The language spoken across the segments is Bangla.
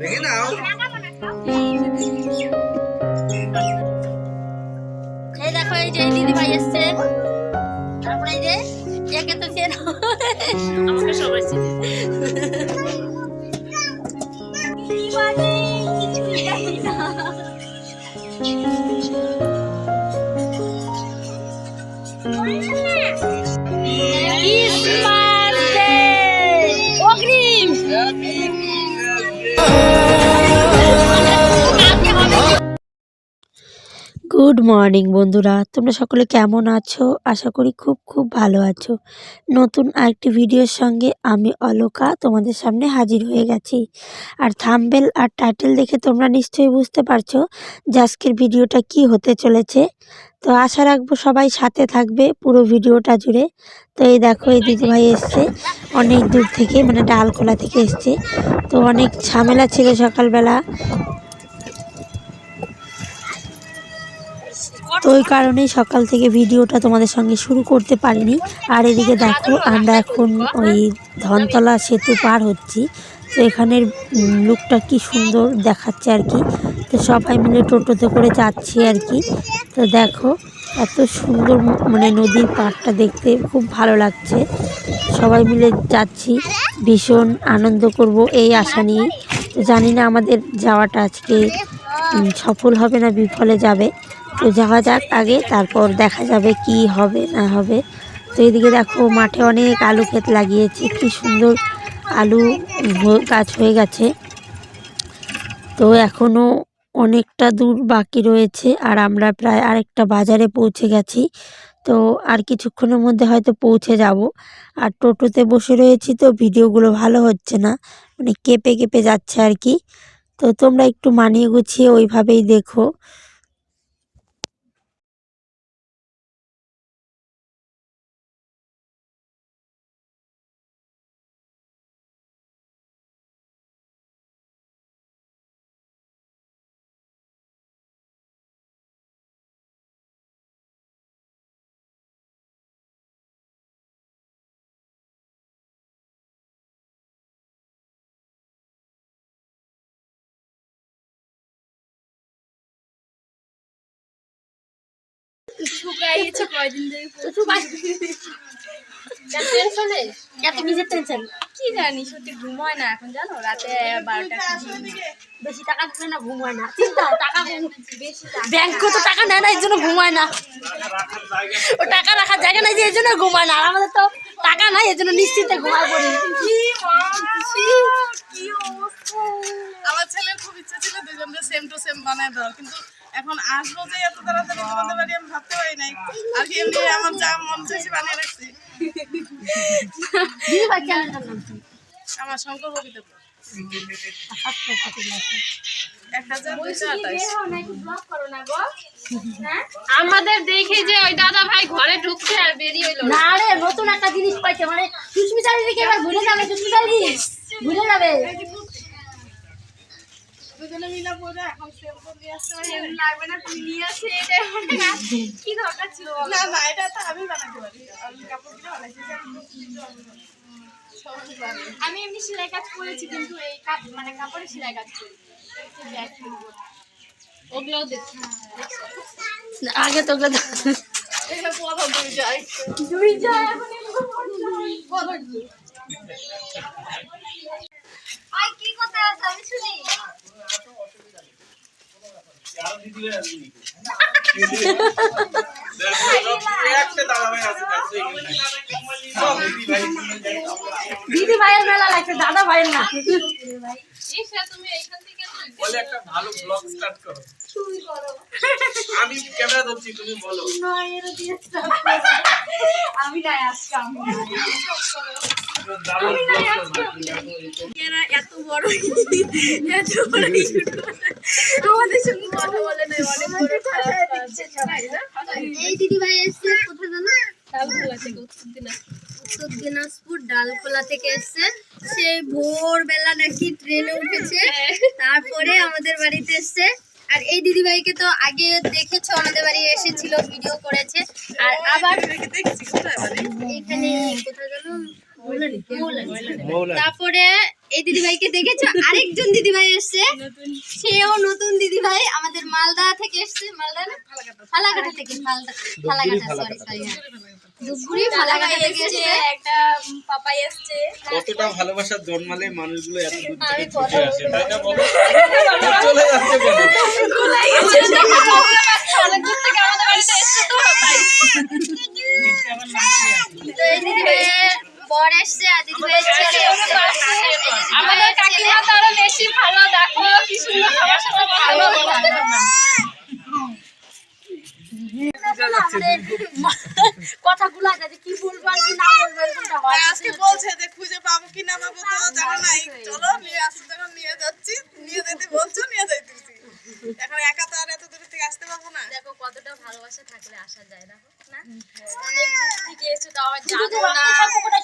দেখে নাও এই দেখো এই যে দিদি এসছে। তারপরে এই যে গুড মর্নিং বন্ধুরা। তোমরা সকলে কেমন আছো? আশা করি খুব খুব ভালো আছো। নতুন আরেকটি ভিডিওর সঙ্গে আমি অলোকা তোমাদের সামনে হাজির হয়ে গেছি। আর থাম্বেল আর টাইটেল দেখে তোমরা নিশ্চয়ই বুঝতে পারছ যে আজকের ভিডিওটা কি হতে চলেছে। তো আশা রাখব সবাই সাথে থাকবে পুরো ভিডিওটা জুড়ে। তো এই দেখো, এই দিদিভাই এসছে। অনেক দূর থেকে মানে ডালখোলা থেকে এসছে। তো অনেক ঝামেলা ছিল সকালবেলা। তো ওই কারণেই সকাল থেকে ভিডিওটা তোমাদের সঙ্গে শুরু করতে পারিনি। আর এদিকে দেখো আমরা এখন ওই ধনতলা সেতু পার হচ্ছি। তো এখানের লুকটা কি সুন্দর দেখাচ্ছে আর কি। তো সবাই মিলে টোটোতে করে যাচ্ছি আর কি। তো দেখো এত সুন্দর মানে নদীর পাড়টা দেখতে খুব ভালো লাগছে। সবাই মিলে যাচ্ছি ভীষণ আনন্দ করব এই আশা নিয়ে। তো জানি না আমাদের যাওয়াটা আজকে সফল হবে না, বিফলে যাবে। তো যাওয়া যাক আগে, তারপর দেখা যাবে কি হবে, না হবে। তো এদিকে দেখো, মাঠে অনেক আলু ক্ষেত লাগিয়েছে, কি সুন্দর আলু গাছ হয়ে গেছে। তো এখনও অনেকটা দূর বাকি রয়েছে, আর আমরা প্রায় আরেকটা বাজারে পৌঁছে গেছি। তো আর কিছুক্ষণের মধ্যে হয়তো পৌঁছে যাব। আর টোটোতে বসে রয়েছি তো ভিডিওগুলো ভালো হচ্ছে না মানে কেঁপে কেঁপে যাচ্ছে আর কি। তো তোমরা একটু মানিয়ে গুছিয়ে ওইভাবেই দেখো। শুকাইছে কয়দিন ধরে টেনশনে এত কিসের টেনশন? কি জানি সত্যি ঘুম হয় না এখন জানো? রাতে বারোটা বেশি টাকা দিলে না ঘুম হয় না? চিন্তা টাকা ব্যাংক তো টাকা নেয় না এই জন্য ঘুমায় না। ও টাকা রাখার জায়গা নাই যে এই জন্য ঘুমায় না। আর আমাদের তো টাকা নাই এই জন্য নিশ্চিন্তে ঘুমায় পড়ি। আমার ছেলের খুব ইচ্ছা ছিল দুজনকে সেম টু সেম বানায় দেওয়ার কিন্তু এখন আসব যে এত তাড়াতাড়ি তোমাদের বাড়ি আমি ভাবতে পারি নাই। আর কি এমনি আমার যা মন চাইছে বানিয়ে রাখছি। আমার শঙ্কর আমাদের দেখে যে ওই দাদা ভাই ঘরে ঢুকছে আর বেরিয়ে এলো। না রে নতুন একটা জিনিস পাইছে মানে সুস্মিতা দিদিকে এবার ভুলে যাবে সুস্মিতা দিদি ভুলে যাবে। দুজনে মিলে পরে এখন সেম করে আসতে পারি। লাগবে না তুমি নিয়ে আসে। কি দরকার ছিল? না না এটা তো আমি বানাতে পারি। আমি কাপড়গুলো বানাইছি আমি এমনি সেলাই কাজ করেছি কিন্তু এই কাপ মানে কাপড়ে সেলাই কাজ করি। এই যে ব্যাগ কিনবো। ওগুলোও দেখছি আগে তো ওগুলো এটা কি কথা আছে? আমি শুনি। দিদি ভাইয়ের মেলা লাগছে দাদা ভাইয়ের না। তুমি এখান থেকে বলে একটা ভালো ব্লগ স্টার্ট করো। আমি ক্যামেরা ধরছি তুমি বলো। আমি নাই আজকে আমি দারুণ এত বড় এত বড় আমাদের সঙ্গে কথা বলে না? অনেক এই দিদি ভাই এসছে কোথায় জানো? ডালখোলা থেকে উত্তর দিনাজপুর। উত্তর দিনাজপুর ডালখোলা থেকে এসছে। সেই ভোরবেলা নাকি ট্রেনে উঠেছে। তারপরে আমাদের বাড়িতে এসছে। আর এই দিদি ভাইকে তো আগে দেখেছ আমাদের বাড়ি এসেছিল ভিডিও করেছে। আর আবার এখানে কোথায় তারপরে এই দিদিভাইকে দেখেছ? আরেকজন দিদিভাই এসছে। সেও নতুন দিদিভাই। আমাদের মালদা থেকে এসছে। মালদা না? ফালাকাটা থেকে মালদা ফালাকাটা সরি সরি ধুপগুড়ি ফালাকাটা থেকে একটা পাপাই এসছে। কতটা ভালোবাসা জন্মালে মানুষগুলো এত দূর থেকে ছুটে আসে? তাই না বলো চলে যাচ্ছে কেন অনেক দূর থেকে আমাদের বাড়িতে এসছে তো তাই। তো এই দিদিভাইয়ের বর এসছে আর দিদিভাইয়ের ছেলে আমাদের কাকিমা তো বেশি ভালো দেখো। কি সুন্দর সবার সাথে ভালো কথাগুলো আছে কি বলব আর কি না বলব এরকমটা হয়। আজকে বলছে যে খুঁজে পাবো কি না পাবো তো জানা নাই চলো নিয়ে আসছি যখন নিয়ে যাচ্ছি নিয়ে যেতে বলছো নিয়ে যাইতেছি। এখন একা তো আর এত দূর থেকে আসতে পারব না। দেখো কতটা ভালোবাসা থাকলে আসা যায় দেখো না? অনেক দূর থেকে এসে তো আবার জানো না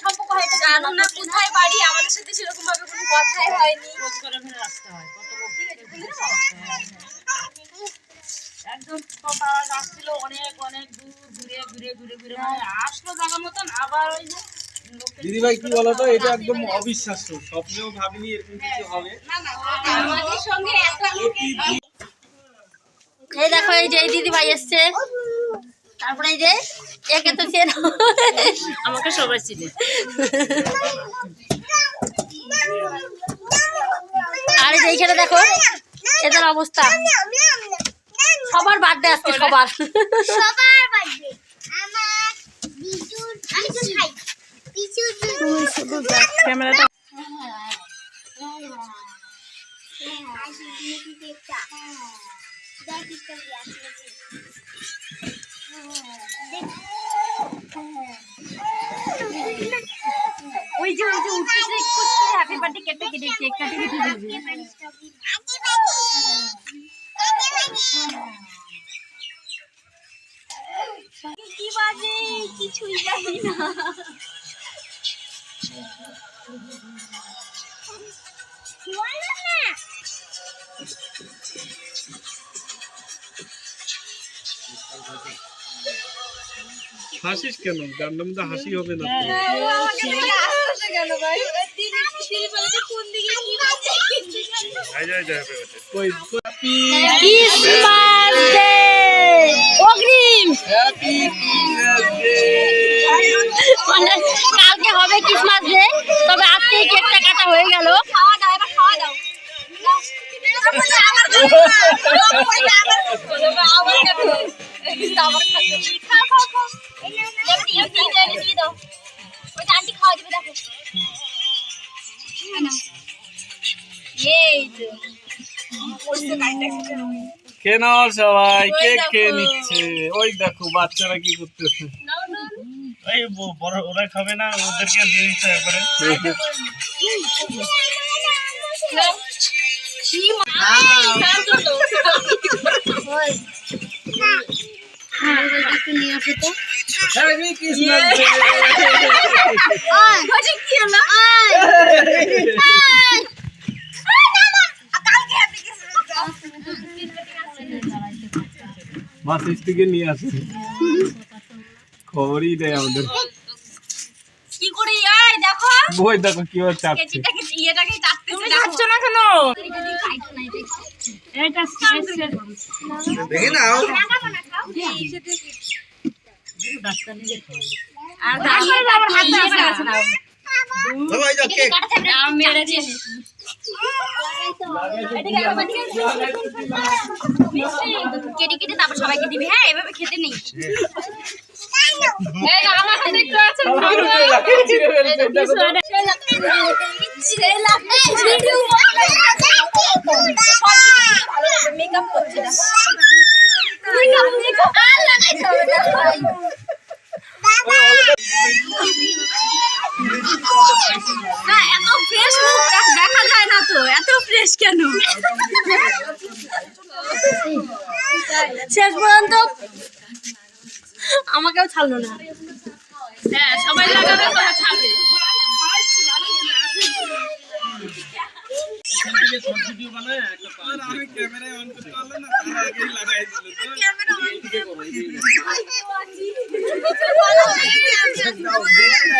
সম্পর্ক হয়তো জানো না কোথায় বাড়ি আমাদের সাথে সেরকম ভাবে কোনো কথাই হয়নি। একজন তো? তারা আসছিল অনেক অনেক দূর। ঘুরে ঘুরে ঘুরে ঘুরে মানে আসলো জায়গা মতন আবার ওই যে দিদিভাই কি বলতো এটা একদম অবিশ্বাস্য। স্বপ্নেও ভাবিনি এরকম কিছু হবে। আমাদের সঙ্গে এই দেখো এই যে এই দিদি ভাই এসছে। তারপরে এই যে একে তো চেন। আমাকে সবাই চিনে। আর এই যে এইখানে দেখো এদের অবস্থা। সবার বার্থডে আজকে সবার। সবার বার্থডে তুমি শুধু ক্যামেরাটা ওই যে ওই যে উঠতেছে হ্যাপি বার্থডে কেটে কেটে কেক কাটে। কেটে দিবি কি বাজে না হাসিস কেন? গান নামটা হাসি হবে না অগ্রিম হ্যাপি মানে কালকে হবে ক্রিসমাস ডে তবে আজকে কেকটা কাটা হয়ে গেল। খাওয়া দাও এবার খাওয়া দাও কে নাও সবাই কেক খেয়ে নিচ্ছে? ওই দেখো বাচ্চারা কি করতেছে? এই বড় ওরা খাবে না ওদেরকে দিয়ে দিচ্ছে একবারে। মাছ নিয়ে আসে খবরই দেয় আমাদের। কি করে? এই দেখো। বই দেখো কীভাবে চাপছে। কেচিটাকে ইয়েটাকে চাটতেছে খাচ্ছ না কেন? এটা দেখে নাও। আর আমার হাতে আছে না? সবাই যাও কেক মেরেছে কেটে কেটে তারপর সবাইকে দিবি। হ্যাঁ এভাবে খেতে নেই। আমার হাতে একটু আছে মেকআপ করছে মেকআপ মেকআপ আর লাগাইতে হবে না ভাই না এত ফ্রেশ দেখা যায় না তো এত ফ্রেশ কেন শেষ পর্যন্ত না। হ্যাঁ সবাই লাগাবে আমি ক্যামেরায় অন করতে পারলাম না তার আগেই লাগাই দিল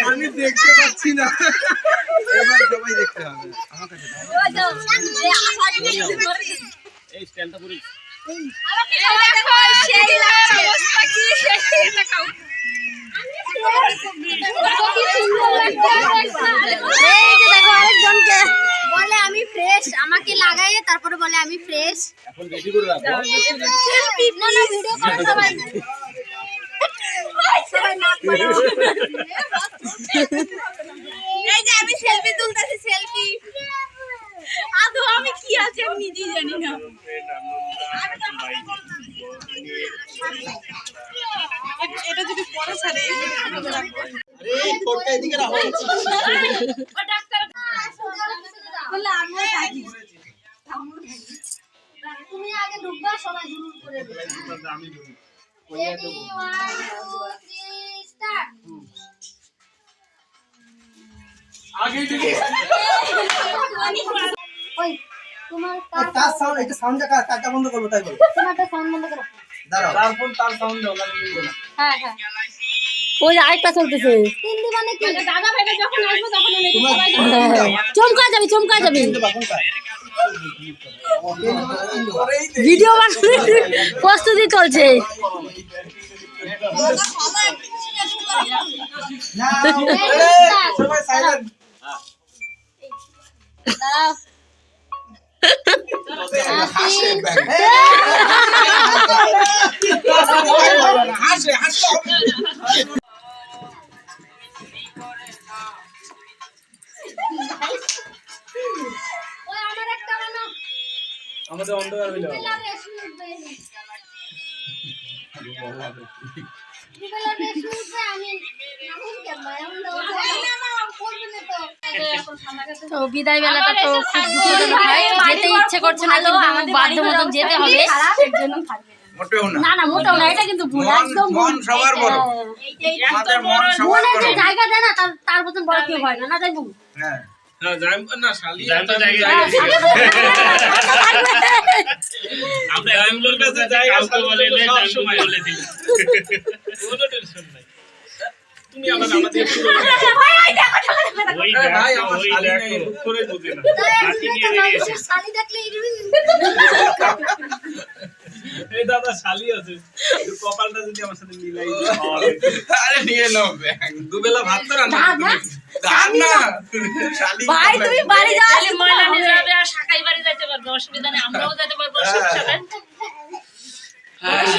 আমি দেখতে পাচ্ছি না। এবার সবাই দেখতে হবে। আমার কাছে এই স্ট্যান্ডটা পুরো। দেখো আরেকজনকে বলে আমি ফ্রেশ আমাকে লাগাইয়ে তারপরে বলে আমি ফ্রেশ এখন রেডি করে রাখো। না না ভিডিও করে সবাই। সবাই নাক করে এই যে আমি সেলফি তুলতেছি সেলফি আদৌ আমি কি আছে আমি নিজেই জানি না এটা যদি পরে ছাড়ে এই ভিডিওটা রাখব। বলে আমিও থাকি তুমি আগে ঢুকবা সবাই শুরু করে দেবে ready one two three start ওই তোমার তার সাউন্ড কাটা বন্ধ করব তাই বলো? তোমারটা সাউন্ড বন্ধ করো। দাঁড়াও। তার তার সাউন্ড দাও হ্যাঁ হ্যাঁ। ওই আরেকটা চলতেছে। হিন্দি মানে কি? দাদা ভাইটা যখন আসব তখন আমি তোমার চমকা যাবি চমকা যাবি। ভিডিও প্রস্তুতি চলছে। না সবাই সাইলেন্ট দাঁড়াও হাসে হাসে। করবে না তো বিদায় বেলাটা তো খুব দুঃখজনক হয় যেতে ইচ্ছে করছে না কিন্তু বাধ্য মতন যেতে হবে। না। না না না এটা কিন্তু ভুল একদম ভুল। মন সবার বড়। হ্যাঁ। আমাদের মন সবার বড়। জায়গা দেয় না তার তার মতন বড় কেউ হয় না না হ্যাঁ হ্যাঁ। তুমি আবার আমাদের ভাই আমার শালি নাই করে বুঝে না শালি দেখলে এই দাদা শালি আছে কপালটা যদি আমার সাথে মিলাই আরে নিয়ে নাও দুবেলা ভাত তো রান্না ভাই তুমি বাড়ি যাও যাবে আর শাকাই বাড়ি যেতে পারব অসুবিধা নেই আমরাও যেতে পারব সব সাথে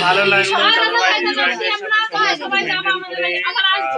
ভালো লাগল। সবাই যাব আমাদের আবার আসব।